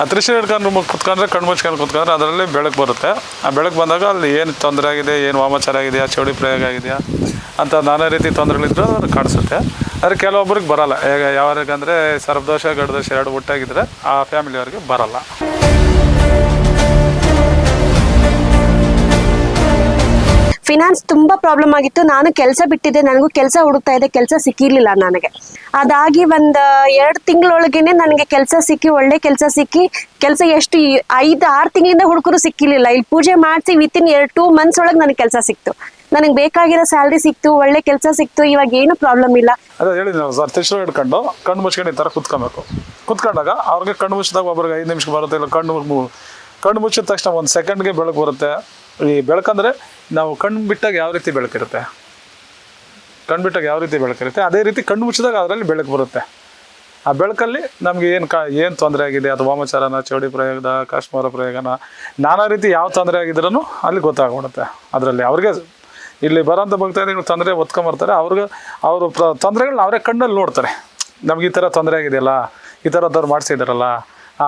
ಆ ತ್ರಿಶೂಲ ಹಿಡ್ಕೊಂಡು ಕುತ್ಕೊಂಡ್ರೆ ಕಣ್ಣು ಮುಚ್ಕೊಂಡು ಕುತ್ಕೊಂಡ್ರೆ ಅದರಲ್ಲಿ ಬೆಳಕು ಬರುತ್ತೆ. ಆ ಬೆಳಕು ಬಂದಾಗ ಅಲ್ಲಿ ಏನು ತೊಂದರೆ ಆಗಿದೆ, ಏನು ವಾಮಾಚಾರ ಆಗಿದೆಯಾ, ಚೌಡಿ ಪ್ರಯೋಗ ಆಗಿದೆಯಾ, ಅಂತ ನಾನಾ ರೀತಿ ತೊಂದರೆಗಳಿದ್ರು ಅದು ಕಾಣಿಸುತ್ತೆ. ಆದರೆ ಕೆಲವೊಬ್ಬರಿಗೆ ಬರಲ್ಲ. ಈಗ ಯಾವಾಗಂದರೆ ಸರ್ಪದೋಷ ಗಡದೋಷ ಎರಡು ಒಟ್ಟಾಗಿದ್ದರೆ ಆ ಫ್ಯಾಮಿಲಿಯವ್ರಿಗೆ ಬರಲ್ಲ. ಫಿನಾನ್ಸ್ ತುಂಬಾ ಪ್ರಾಬ್ಲಮ್ ಆಗಿತ್ತು. ನಾನು ಕೆಲಸ ಬಿಟ್ಟಿದ್ದೆ. ನನಗೂ ಕೆಲಸ ಹುಡುಕ್ತಾ ಇದೆ ಕೆಲಸ ಸಿಕ್ಕಿರ್ಲಿಲ್ಲ ನನಗೆ. ಅದಾಗಿ ಒಂದ್, ಎರಡ್ ತಿಂಗಳೊಳಗೇನೆ ನನಗೆ ಕೆಲಸ ಸಿಕ್ಕಿ, ಒಳ್ಳೆ ಕೆಲಸ ಸಿಕ್ಕಿ, ಕೆಲಸ ಎಷ್ಟು ಐದು, ಆರು ತಿಂಗಳಿಂದ ಹುಡುಕರು ಸಿಕ್ಕಿರ್ಲಿಲ್ಲ. ಇಲ್ಲಿ ಪೂಜೆ ಮಾಡಿಸಿ ವಿತಿನ್ ಎರಡು ಟೂ ಮಂತ್ಸ್ ಒಳಗೆ ನನಗೆ ಕೆಲಸ ಸಿಕ್ತು. ನನಗೆ ಬೇಕಾಗಿರೋ ಸ್ಯಾಲ್ರಿ ಸಿಕ್ತು, ಒಳ್ಳೆ ಕೆಲಸ ಸಿಕ್ತು. ಇವಾಗ ಏನು ಪ್ರಾಬ್ಲಮ್ ಇಲ್ಲ. ಅದೇ ಸರ್ ಹಿಡ್ಕೊಂಡು ಕಣ್ಣು. ಮುಚ್ಕೊಂಡು ಈ ಥರ ಕುತ್ಕೊಬೇಕು. ಕುತ್ಕೊಂಡಾಗ ಅವ್ರಿಗೆ ಕಣ್ಣು ಮುಚ್ಚಿದಾಗ ಒಬ್ರಿಗೆ ಐದು ನಿಮಿಷ ಬರುತ್ತೆ ಇಲ್ಲ ಕಣ್ಣು ಕಣ್ಣು ಮುಚ್ಚಿದ ತಕ್ಷಣ ಒಂದು ಸೆಕೆಂಡ್ಗೆ ಬೆಳಕು ಬರುತ್ತೆ. ಈ ಬೆಳಕಂದ್ರೆ ನಾವು ಕಣ್ಣು ಬಿಟ್ಟಾಗ ಯಾವ ರೀತಿ ಬೆಳಕಿರುತ್ತೆ? ಕಣ್ಣು ಬಿಟ್ಟಾಗ ಯಾವ ರೀತಿ ಬೆಳಕಿರುತ್ತೆ? ಅದೇ ರೀತಿ ಕಣ್ಣು ಮುಚ್ಚಿದಾಗ ಅದರಲ್ಲಿ ಬೆಳಕು ಬರುತ್ತೆ. ಆ ಬೆಳಕಲ್ಲಿ ನಮಗೆ ಏನು ಕಾ, ಏನು ತೊಂದರೆ ಆಗಿದೆ? ಅದು ವಾಮಚಾರನ ಚೌಡಿ ಪ್ರಯೋಗದ ಕಾಶ್ಮೀರ ಪ್ರಯೋಗನ, ನಾನಾ ರೀತಿ ಯಾವ ತೊಂದರೆ ಆಗಿದ್ರೂ ಅಲ್ಲಿ ಗೊತ್ತಾಗ್ಬಿಡುತ್ತೆ. ಅದರಲ್ಲಿ ಅವ್ರಿಗೆ ಇಲ್ಲಿ ಬರೋಂಥ ಭಕ್ತಾದಿಗಳು ತೊಂದರೆ ಒತ್ಕೊಂಬರ್ತಾರೆ ಅವ್ರಿಗೆ, ಅವರು ಪ್ರ ತೊಂದರೆಗಳನ್ನ ಅವರೇ ಕಣ್ಣಲ್ಲಿ ನೋಡ್ತಾರೆ. ನಮ್ಗೆ ಈ ಥರ ತೊಂದರೆ ಆಗಿದೆಯಲ್ಲ, ಈ ಥರದವ್ರು ಮಾಡಿಸಿದಾರಲ್ಲ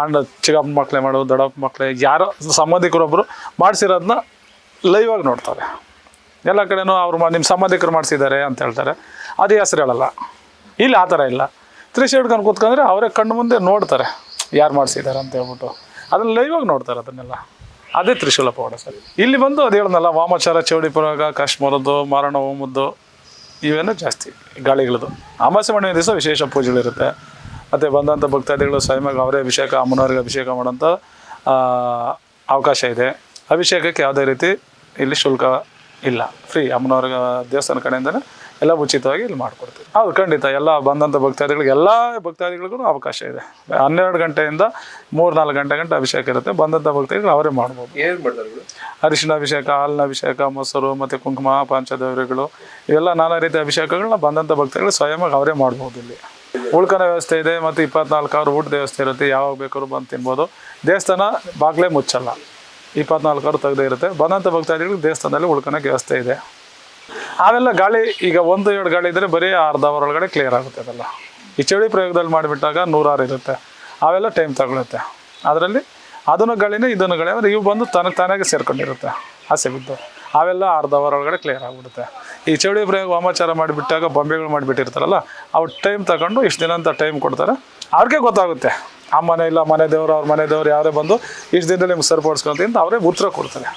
ಅಣ್ಣ ಚಿಕ್ಕಪ್ಪ ಮಕ್ಕಳೇ ಮಾಡು, ದೊಡ್ಡಪ್ಪ ಮಕ್ಕಳೇ ಯಾರೋ ಸಂಬಂಧಿಕರೊಬ್ಬರು ಮಾಡಿಸಿರೋದನ್ನ ಲೈವ್ ಆಗಿ ನೋಡ್ತಾರೆ. ಎಲ್ಲ ಕಡೆನೂ ಅವ್ರು ನಿಮ್ಮ ಸಂಬಂಧಿಕರು ಮಾಡಿಸಿದ್ದಾರೆ ಅಂತ ಹೇಳ್ತಾರೆ. ಅದೇ ಹೆಸರು ಹೇಳಲ್ಲ. ಇಲ್ಲಿ, ಆ ಥರ ಇಲ್ಲ. ತ್ರಿಶೂಲ ಹಿಡ್ಕೊಂಡು ಕೂತ್ಕೊಂಡ್ರೆ ಅವರೇ ಕಣ್ಣು ಮುಂದೆ ನೋಡ್ತಾರೆ. ಯಾರು ಮಾಡಿಸಿದ್ದಾರೆ ಅಂತ ಹೇಳ್ಬಿಟ್ಟು. ಅದನ್ನ ಲೈವ್ ಆಗಿ ನೋಡ್ತಾರೆ ಅದನ್ನೆಲ್ಲ. ಅದೇ ತ್ರಿಶೂಲ ಪೌಡ ಸರ್. ಇಲ್ಲಿ ಬಂದು ಅದು ಹೇಳೋದಲ್ಲ, ವಾಮಾಚಾರ ಚೌಡಿ ಪುರಾಗ ಕಾಶ್ಮೀರದ್ದು, ಮಾರಣ ಹೋಮದ್ದು ಇವೇನೋ ಜಾಸ್ತಿ ಗಾಳಿಗಳದ್ದು ಅಮಾಸೆ ಮಣ್ಣಿನ ದಿವಸ ವಿಶೇಷ ಪೂಜೆಗಳಿರುತ್ತೆ. ಮತ್ತು ಬಂದಂಥ ಭಕ್ತಾದಿಗಳು ಸ್ವಯಂವಾಗಿ ಅವರೇ ಅಭಿಷೇಕ, ಅಮ್ಮನವ್ರಿಗೆ ಅಭಿಷೇಕ ಮಾಡೋಂಥ ಅವಕಾಶ ಇದೆ. ಅಭಿಷೇಕಕ್ಕೆ ಯಾವುದೇ ರೀತಿ ಇಲ್ಲಿ ಶುಲ್ಕ ಇಲ್ಲ. ಫ್ರೀ ಅಮ್ಮನವ್ರ ದೇವಸ್ಥಾನ ಕಡೆಯಿಂದಲೇ ಎಲ್ಲ ಉಚಿತವಾಗಿ ಇಲ್ಲಿ ಮಾಡಿಕೊಡ್ತೀವಿ. ಹೌದು ಖಂಡಿತ. ಎಲ್ಲ ಬಂದಂಥ ಭಕ್ತಾದಿಗಳಿಗೆ ಎಲ್ಲ ಭಕ್ತಾದಿಗಳಿಗೂ ಅವಕಾಶ ಇದೆ. ಹನ್ನೆರಡು ಗಂಟೆಯಿಂದ ಮೂರು ನಾಲ್ಕು ಗಂಟೆ ಗಂಟೆ ಅಭಿಷೇಕ ಇರುತ್ತೆ. ಬಂದಂಥ ಭಕ್ತಾದಿಗಳು ಅವರೇ ಮಾಡ್ಬೋದು. ಏನು ಮಾಡ್ತಾರೆ ಅರಿಶಿನ ಅಭಿಷೇಕ ಹಾಲಿನ ಅಭಿಷೇಕ ಮೊಸರು ಮತ್ತು ಕುಂಕುಮ ಪಂಚದೇವರಿಗಳು ಇವೆಲ್ಲ ನಾನಾ ರೀತಿಯ ಅಭಿಷೇಕಗಳನ್ನ ಬಂದಂಥ ಭಕ್ತಾದಿಗಳು ಸ್ವಯಂವಾಗಿ ಅವರೇ ಮಾಡ್ಬೋದು ಇಲ್ಲಿ. ಉಳ್ಕನ ವ್ಯವಸ್ಥೆ ಇದೆ ಮತ್ತು ಇಪ್ಪತ್ನಾಲ್ಕು ಅವರ್ ಊಟದ ವ್ಯವಸ್ಥೆ ಇರುತ್ತೆ. ಯಾವಾಗ ಬೇಕಾದ್ರೂ ಬಂದು ತಿನ್ಬೋದು. ದೇವಸ್ಥಾನ ಬಾಗಿಲೇ ಮುಚ್ಚಲ್ಲ. ಇಪ್ಪತ್ನಾಲ್ಕು ಅವರ್ ತೆಗೆದೇ ಇರುತ್ತೆ. ಬಂದಂಥ ಭಕ್ತಾದಿಗಳಿಗೆ ದೇವಸ್ಥಾನದಲ್ಲಿ ಉಳ್ಕೊಳಕ್ಕೆ ವ್ಯವಸ್ಥೆ ಇದೆ. ಅವೆಲ್ಲ ಗಾಳಿ, ಈಗ ಒಂದು ಎರಡು ಗಾಳಿ ಇದ್ದರೆ ಬರೀ ಅರ್ಧ ಅವರ್ ಒಳಗಡೆ ಕ್ಲಿಯರ್ ಆಗುತ್ತೆ ಅದೆಲ್ಲ. ಈ ಚಳಿ ಪ್ರಯೋಗದಲ್ಲಿ ಮಾಡಿಬಿಟ್ಟಾಗ ನೂರಾರು ಇರುತ್ತೆ. ಅವೆಲ್ಲ ಟೈಮ್ ತಗೊಳುತ್ತೆ. ಅದರಲ್ಲಿ ಅದನ್ನು ಗಾಳಿನೇ ಇದನ್ನು ಗಾಳಿ ಅಂದರೆ ಇವು ಬಂದು ತನಗೆ ತಾನಾಗೆ ಸೇರ್ಕೊಂಡಿರುತ್ತೆ ಆಸೆ ಬಿದ್ದು. ಅವೆಲ್ಲ ಅರ್ಧ ಅವರ್ ಒಳಗಡೆ ಕ್ಲಿಯರ್ ಆಗಿಬಿಡುತ್ತೆ. ಈ ಚೌಡಿ ಪ್ರಯೋಗ ವಾಮಾಚಾರ ಮಾಡಿಬಿಟ್ಟಾಗ ಬೊಂಬೆಗಳು ಮಾಡಿಬಿಟ್ಟಿರ್ತಾರಲ್ಲ ಅವ್ರು ಟೈಮ್ ತಗೊಂಡು ಇಷ್ಟು ದಿನ ಅಂತ ಟೈಮ್ ಕೊಡ್ತಾರೆ. ಅವ್ರಿಗೆ ಗೊತ್ತಾಗುತ್ತೆ. ಆ ಮನೆ ಇಲ್ಲ, ಮನೆ ದೇವರು, ಅವ್ರ ಮನೆ ದೇವ್ರು ಯಾರೇ ಬಂದು ಇಷ್ಟು ದಿನದಲ್ಲಿ ನಿಮ್ಗೆ ಸರಿಪಡಿಸ್ಕೊಂತ ಅಂತ ಅವರೇ ಉತ್ತರ ಕೊಡ್ತಾರೆ.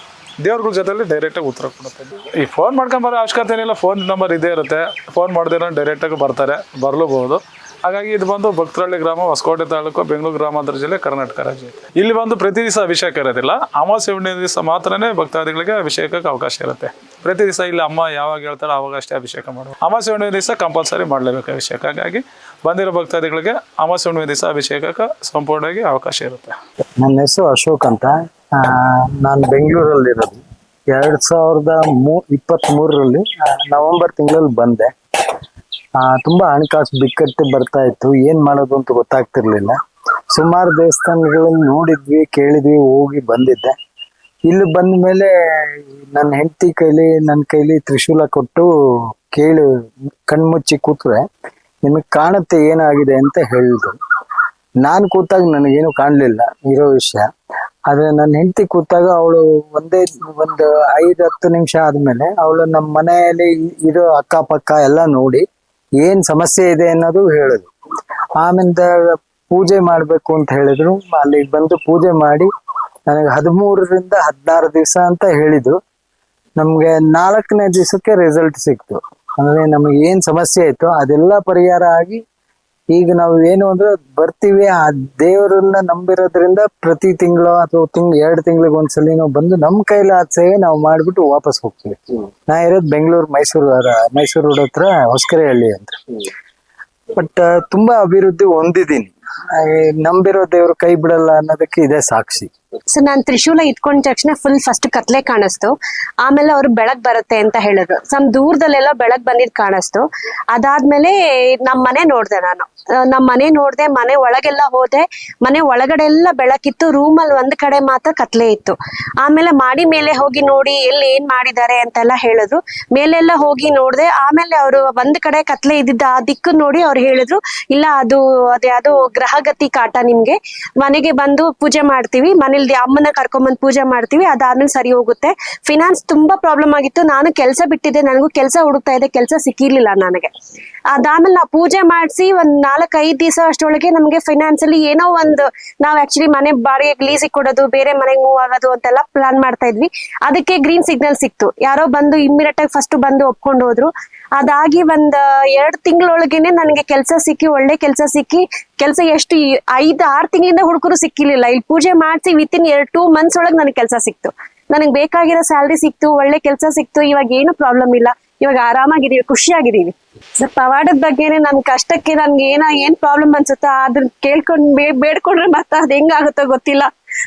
ದೇವ್ರಗಳ ಜೊತೆಲಿ ಡೈರೆಕ್ಟಾಗಿ ಉತ್ತರ ಕೊಡುತ್ತೆ. ಈ ಫೋನ್ ಮಾಡ್ಕೊಂಬರೋ ಅವಶ್ಯಕತೆ ಏನಿಲ್ಲ ಫೋನ್ ನಂಬರ್ ಇದೇ ಇರುತ್ತೆ. ಫೋನ್ ಮಾಡಿದ್ರೆ ಡೈರೆಕ್ಟಾಗಿ ಬರ್ತಾರೆ, ಬರಲೂಬಹುದು. ಹಾಗಾಗಿ ಇದು ಬಂದು ಭಕ್ತರಳ್ಳಿ ಗ್ರಾಮ, ಹೊಸಕೋಟೆ ತಾಲೂಕು, ಬೆಂಗಳೂರು ಗ್ರಾಮಾಂತರ ಜಿಲ್ಲೆ, ಕರ್ನಾಟಕ ರಾಜ್ಯ ಇಲ್ಲಿ ಬಂದು ಪ್ರತಿ ದಿವಸ ಅಭಿಷೇಕ ಇರೋದಿಲ್ಲ. ಅಮಾವಾಸ್ಯ ಹುಣ್ಣಿಮೆ ದಿವಸ ಮಾತ್ರನೇ ಭಕ್ತಾದಿಗಳಿಗೆ ಅಭಿಷೇಕಕ್ಕೆ ಅವಕಾಶ ಇರುತ್ತೆ. ಪ್ರತಿ ದಿವಸ ಇಲ್ಲಿ ಅಮ್ಮ ಯಾವಾಗ ಹೇಳ್ತಾರೋ ಅವಾಗ ಅಷ್ಟೇ ಅಭಿಷೇಕ ಮಾಡುವ ಅಮಾಸೆ ಹುಣ್ಣಿಮೆ ದಿವಸ ಕಂಪಲ್ಸರಿ ಮಾಡಲೇಬೇಕು ಅಭಿಷೇಕ. ಹಾಗಾಗಿ ಬಂದಿರೋ ಭಕ್ತಾದಿಗಳಿಗೆ ಅಮಾಸೆ ಹುಣ್ಣಿಮೆ ದಿವಸ ಅಭಿಷೇಕಕ್ಕೆ ಸಂಪೂರ್ಣವಾಗಿ ಅವಕಾಶ ಇರುತ್ತೆ. ನನ್ನ ಹೆಸರು ಅಶೋಕ್ ಅಂತ. ನಾನು ಬೆಂಗಳೂರಲ್ಲಿ ಇರೋದು. ಎರಡ್ ಸಾವಿರದ ಮೂ ಇಪ್ಪತ್ತ್ ಮೂರರಲ್ಲಿ ನವೆಂಬರ್ ತಿಂಗಳಲ್ಲಿ ಬಂದೆ. ತುಂಬಾ ಹಣಕಾಸು ಬಿಕ್ಕಟ್ಟು ಬರ್ತಾ ಇತ್ತು. ಏನ್ ಮಾಡೋದು ಅಂತ ಗೊತ್ತಾಗ್ತಿರ್ಲಿಲ್ಲ. ಸುಮಾರು ದೇವಸ್ಥಾನಗಳನ್ನ ನೋಡಿದ್ವಿ, ಕೇಳಿದ್ವಿ, ಹೋಗಿ ಬಂದಿದ್ದೆ. ಇಲ್ಲಿ ಬಂದ ಮೇಲೆ ನನ್ನ ಹೆಂಡತಿ ಕೈಲಿ ನನ್ನ ಕೈಲಿ ತ್ರಿಶೂಲ ಕೊಟ್ಟು ಕೇಳು ಕಣ್ಮುಚ್ಚಿ ಕೂತ್ರೆ ನಿಮಗೆ ಕಾಣುತ್ತೆ ಏನಾಗಿದೆ ಅಂತ ಹೇಳಿದ್ರು. ನಾನು ಕೂತಾಗ ನನಗೇನು ಕಾಣಲಿಲ್ಲ ಇರೋ ವಿಷಯ. ಆದ್ರೆ ನನ್ನ ಹೆಂಡತಿ ಕೂತಾಗ ಅವಳು ಒಂದೇ, ಒಂದು ಐದ್, ಹತ್ತು ನಿಮಿಷ ಆದ್ಮೇಲೆ ಅವಳು ನಮ್ಮ ಮನೆಯಲ್ಲಿ ಇರೋ ಅಕ್ಕಪಕ್ಕ ಎಲ್ಲ ನೋಡಿ ಏನು ಸಮಸ್ಯೆ ಇದೆ ಅನ್ನೋದು ಹೇಳಿದ್ರು. ಆಮೇಲೆ ಪೂಜೆ ಮಾಡಬೇಕು ಅಂತ ಹೇಳಿದ್ರು. ಅಲ್ಲಿಗೆ ಬಂದು ಪೂಜೆ ಮಾಡಿ ನನಗೆ ಹದಿಮೂರರಿಂದ ಹದಿನಾರು ದಿವಸ ಅಂತ ಹೇಳಿದ್ರು ನಮ್ಗೆ ನಾಲ್ಕನೇ ದಿವಸಕ್ಕೆ ರಿಸಲ್ಟ್ ಸಿಕ್ತು. ಅಂದ್ರೆ ನಮಗೆ ಏನ್ ಸಮಸ್ಯೆ ಇತ್ತು ಅದೆಲ್ಲ ಪರಿಹಾರ ಆಗಿ ಈಗ ನಾವು ಏನು ಅಂದ್ರೆ ಬರ್ತೀವಿ ಆ ದೇವರನ್ನ ನಂಬಿರೋದ್ರಿಂದ ಪ್ರತಿ ತಿಂಗಳು ಅಥವಾ ತಿಂಗ್ ಎರಡು ತಿಂಗಳಿಗೆ ಒಂದ್ಸಲಿ ನಾವು ಬಂದು ನಮ್ಮ ಕೈಲಾದ ಸೇವೆ ನಾವು ಮಾಡ್ಬಿಟ್ಟು ವಾಪಸ್ ಹೋಗ್ತೀವಿ. ನಾ ಇರೋದು ಬೆಂಗಳೂರು ಮೈಸೂರು ಮೈಸೂರು ರೋಡ್ ಹತ್ರ ಹೊಸಕೆರೆಹಳ್ಳಿ ಅಂತ. ಬಟ್ ತುಂಬಾ ಅಭಿವೃದ್ಧಿ ಹೊಂದಿದ್ದೀನಿ. ನಂಬಿರೋ ದೇವ್ರು ಕೈ ಬಿಡಲ್ಲ ಅನ್ನೋದಕ್ಕೆ ಇದೇ ಸಾಕ್ಷಿ. ಸೊ ನಾನ್ ತ್ರಿಶೂಲ ಇಟ್ಕೊಂಡ ತಕ್ಷಣ ಫುಲ್ ಫಸ್ಟ್ ಕತ್ಲೆ ಕಾಣಿಸ್ತು. ಆಮೇಲೆ ಅವ್ರು ಬೆಳಕ್ ಬರುತ್ತೆ ಅಂತ ಹೇಳಿದ್ರು. ಸಮ್ ದೂರದಲ್ಲೆಲ್ಲ ಬೆಳಕ್ ಬಂದಿದ್ ಕಾಣಿಸ್ತು. ಅದಾದ್ಮೇಲೆ ನಮ್ ಮನೆ ನೋಡ್ದೆ ನಾನು. ನಮ್ ಮನೆ ನೋಡ್ದೆ, ಮನೆ ಒಳಗೆಲ್ಲ ಹೋದೆ. ಮನೆ ಒಳಗಡೆ ಎಲ್ಲ ಬೆಳಕಿತ್ತು. ರೂಮ್ ಅಲ್ಲಿ ಒಂದ್ ಕಡೆ ಮಾತ್ರ ಕತ್ಲೆ ಇತ್ತು. ಆಮೇಲೆ ಮಾಡಿ ಮೇಲೆ ಹೋಗಿ ನೋಡಿ ಎಲ್ಲಿ ಏನ್ ಮಾಡಿದ್ದಾರೆ ಅಂತೆಲ್ಲ ಹೇಳಿದ್ರು. ಮೇಲೆಲ್ಲ ಹೋಗಿ ನೋಡ್ದೆ. ಆಮೇಲೆ ಅವರು ಒಂದ್ ಕಡೆ ಕತ್ಲೆ ಇದ್ದಿದ್ದ ಆ ದಿಕ್ಕು ನೋಡಿ ಅವ್ರು ಹೇಳಿದ್ರು, ಇಲ್ಲ, ಅದು ಅದ್ಯಾವುದೋ ಗ್ರಹಗತಿ ಕಾಟ ನಿಮ್ಗೆ. ಮನೆಗೆ ಬಂದು ಪೂಜೆ ಮಾಡ್ತೀವಿ. ಮನೇಲಿ ಅಮ್ಮನ ಕರ್ಕೊಂಡ್ಬಂದು ಪೂಜೆ ಮಾಡ್ತೀವಿ, ಅದಾದ್ಮೇಲೆ ಸರಿ ಹೋಗುತ್ತೆ. ಫಿನಾನ್ಸ್ ತುಂಬಾ ಪ್ರಾಬ್ಲಮ್ ಆಗಿತ್ತು. ನಾನು ಕೆಲಸ ಬಿಟ್ಟಿದ್ದೆ, ನನಗೂ ಕೆಲಸ ಹುಡುಕ್ತಾ ಇದೆ ಕೆಲಸ ಸಿಕ್ಕಿರ್ಲಿಲ್ಲ ನನಗೆ. ಅದಾದ್ಮೇಲೆ ನಾವು ಪೂಜೆ ಮಾಡಿಸಿ ಒಂದ್ ನಾಲ್ಕೈದು ದಿವಸ ಅಷ್ಟೊಳಗೆ ನಮ್ಗೆ ಫೈನಾನ್ಸ್ ಅಲ್ಲಿ ಏನೋ ಒಂದು ನಾವ್ ಆಕ್ಚುಲಿ ಮನೆ ಬಾಡಿಗೆ ಲೀಸಿಗೆ ಕೊಡೋದು, ಬೇರೆ ಮನೆಗೆ ಮೂವ್ ಆಗೋದು ಅಂತೆಲ್ಲ ಪ್ಲಾನ್ ಮಾಡ್ತಾ ಇದ್ವಿ. ಅದಕ್ಕೆ ಗ್ರೀನ್ ಸಿಗ್ನಲ್ ಸಿಕ್ತು. ಯಾರೋ ಬಂದು ಇಮ್ಮಿಡಿಯೇಟ್ ಆಗಿ ಫಸ್ಟ್ ಬಂದು ಒಪ್ಕೊಂಡು ಹೋದ್ರು. ಅದಾಗಿ ಒಂದ್ ಎರಡ್ ತಿಂಗಳೊಳಗೇನೆ ನನಗೆ ಕೆಲಸ ಸಿಕ್ಕಿ, ಒಳ್ಳೆ ಕೆಲಸ ಸಿಕ್ಕಿ ಕೆಲಸ ಎಷ್ಟು ಐದ್, ಆರ್ ತಿಂಗಳಿಂದ ಹುಡುಗರು ಸಿಕ್ಕಿರ್ಲಿಲ್ಲ. ಇಲ್ಲಿ ಪೂಜೆ ಮಾಡಿಸಿ ವಿತ್ ಇನ್ ಎರಡ್ ಟೂ ಮಂತ್ಸ್ ಒಳಗೆ ನನಗೆ ಕೆಲಸ ಸಿಕ್ತು. ನನಗೆ ಬೇಕಾಗಿರೋ ಸ್ಯಾಲ್ರಿ ಸಿಕ್ತು, ಒಳ್ಳೆ ಕೆಲಸ ಸಿಕ್ತು, ಇವಾಗ ಏನು ಪ್ರಾಬ್ಲಮ್ ಇಲ್ಲ. ಇವಾಗ ಆರಾಮಾಗಿದೀವಿ, ಖುಷಿಯಾಗಿದೀವಿ. ಸರ್, ಪವಾಡದ ಬಗ್ಗೆನೆ ನನ್ ಕಷ್ಟಕ್ಕೆ ನನ್ಗೆ ಏನ, ಏನ್ ಪ್ರಾಬ್ಲಮ್ ಅನ್ಸುತ್ತೋ ಅದನ್ನ ಕೇಳ್ಕೊಂಡ್ ಬೇಡ್ಕೊಂಡ್ರೆ ಮತ್ತೆ ಅದ್ ಹೆಂಗಾಗುತ್ತೋ ಗೊತ್ತಿಲ್ಲ.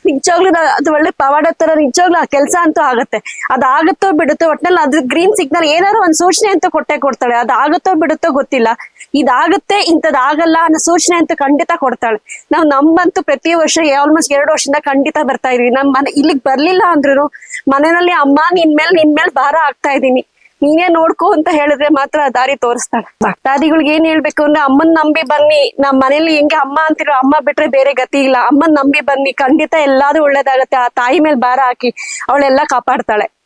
ನಿಜವಾಗ್ಲೂ ಅದು ಒಳ್ಳೆ ಪವಾಡ ತರ ನಿಜವಾಗ್ಲೂ ಆ ಕೆಲಸ ಅಂತೂ ಆಗುತ್ತೆ. ಅದಾಗುತ್ತೋ ಬಿಡುತ್ತೋ ಒಟ್ನಲ್ಲಿ ಅದ್ರ ಗ್ರೀನ್ ಸಿಗ್ನಲ್ ಏನಾದ್ರು ಒಂದ್ ಸೂಚನೆ ಅಂತ ಕೊಟ್ಟೆ ಕೊಡ್ತಾಳೆ. ಅದಾಗುತ್ತೋ ಬಿಡುತ್ತೋ ಗೊತ್ತಿಲ್ಲ. ಇದಾಗುತ್ತೆ, ಇಂಥದ್ ಆಗಲ್ಲ ಅನ್ನೋ ಸೂಚನೆ ಅಂತ ಖಂಡಿತ ಕೊಡ್ತಾಳೆ. ನಾವು ನಮ್ಮಂತೂ ಪ್ರತಿ ವರ್ಷ ಆಲ್ಮೋಸ್ಟ್ ಎರಡು ವರ್ಷದಿಂದ ಖಂಡಿತ ಬರ್ತಾ ಇದೀವಿ. ನಮ್ ಮನೆ ಇಲ್ಲಿಗೆ ಬರ್ಲಿಲ್ಲ ಅಂದ್ರು ಮನೆಯಲ್ಲಿ ಅಮ್ಮ ನಿನ್ ಮೇಲೆ ನಿನ್ ಮೇಲೆ ಭಾರ ಆಗ್ತಾ ಇದೀನಿ. ನೀನೇ ನೋಡ್ಕೋ ಅಂತ ಹೇಳಿದ್ರೆ ಮಾತ್ರ ದಾರಿ ತೋರಿಸ್ತಾಳೆ. ಭಕ್ತಾದಿಗಳಿಗೆ ಏನ್ ಹೇಳ್ಬೇಕು ಅಂದ್ರೆ, ಅಮ್ಮನ್ ನಂಬಿ ಬನ್ನಿ. ನಮ್ ಮನೇಲಿ ಹೆಂಗೆ ಅಮ್ಮ ಅಂತಿರೋ ಅಮ್ಮ ಬಿಟ್ರೆ ಬೇರೆ ಗತಿ ಇಲ್ಲ. ಅಮ್ಮನ್ ನಂಬಿ ಬನ್ನಿ. ಖಂಡಿತ ಎಲ್ಲಾದ್ರೂ ಒಳ್ಳೇದಾಗತ್ತೆ. ಆ ತಾಯಿ ಮೇಲೆ ಭಾರ ಹಾಕಿ ಅವಳೆಲ್ಲ ಕಾಪಾಡ್ತಾಳೆ.